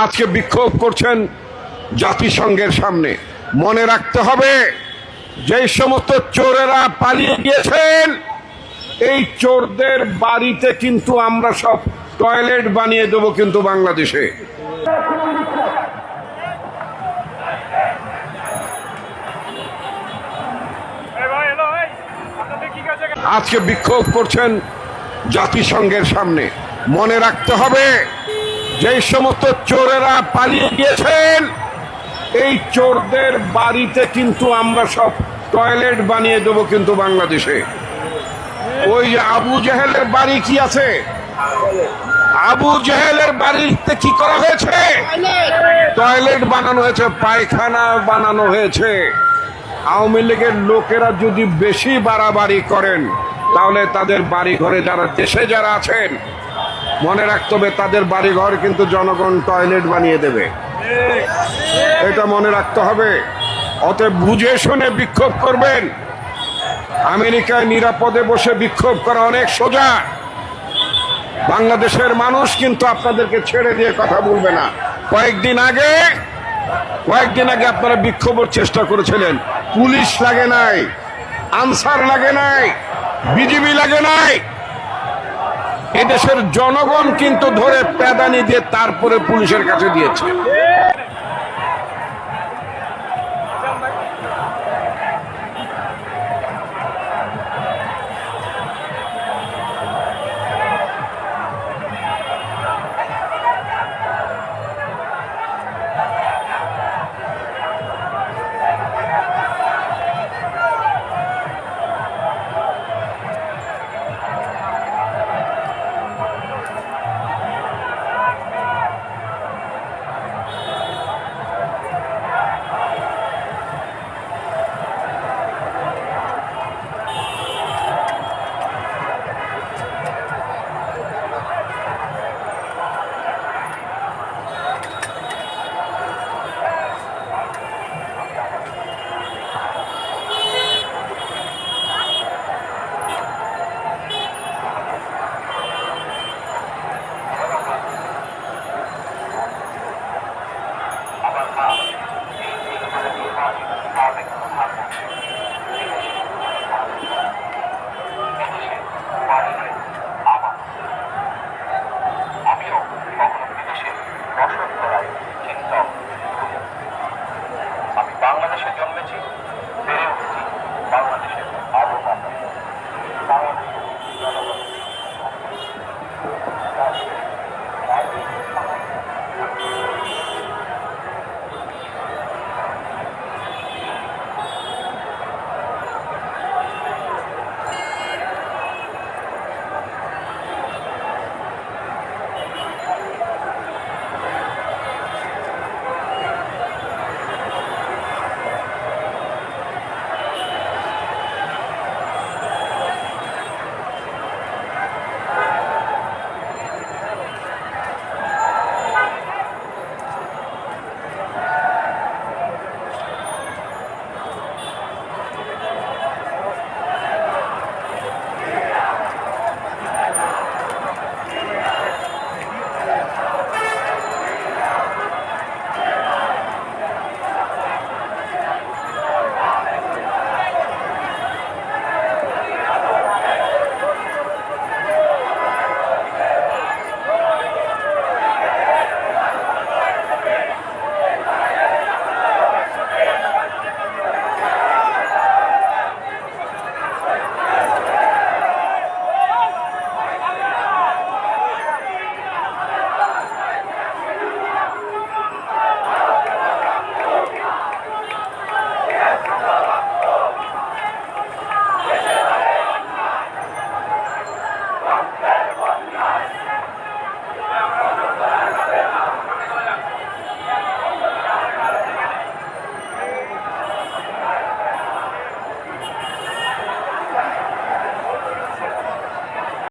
আজকে বিক্ষোভ করছেন জাতিসংঘের সামনে। মনে রাখতে হবে যে সমস্ত চোরেরা পালিয়ে গিয়েছেন, এই চোরদের বাড়িতে কিন্তু আমরা সব টয়লেট বানিয়ে দেবো কিন্তু বাংলাদেশে। আজকে বিক্ষোভ করছেন জাতিসংঘের সামনে। মনে রাখতে হবে যে সমস্ত চোরেরা পালিয়ে গিয়েছেন, এই চোরদের বাড়িতে কিন্তু আমরা সব টয়লেট বানিয়ে দেবো কিন্তু বাংলাদেশে। ওই আবু জাহেলের বাড়ি কি আছে? আবু জাহেলের বাড়িতে কি করা হয়েছে? টয়লেট বানানো হয়েছে, পায়খানা বানানো হয়েছে। আওয়ামী লীগের লোকেরা যদি বেশি বাড়াবাড়ি করেন, তাহলে তাদের বাড়ি ঘরে যারা, দেশে যারা আছেন মনে রাখতে হবে, তাদের বাড়ি ঘর কিন্তু জনগণ টয়লেট বানিয়ে দেবে। এটা মনে রাখতে হবে। অতএব বুঝে শুনে বিক্ষোভ করবেন। আমেরিকায় নিরাপদে বসে বিক্ষোভ করা অনেক সোজা। বাংলাদেশের মানুষ কিন্তু আপনাদেরকে ছেড়ে দিয়ে কথা বলবে না। কয়েকদিন আগে কয়েকদিন আগে আপনারা বিক্ষোভের চেষ্টা করেছিলেন। পুলিশ লাগে নাই, আনসার লাগে নাই, বিজিবি লাগে নাই। এদেশের জনগণ কিন্তু ধরে প্যাদানি দিয়ে তারপরে পুলিশের কাছে দিয়েছে।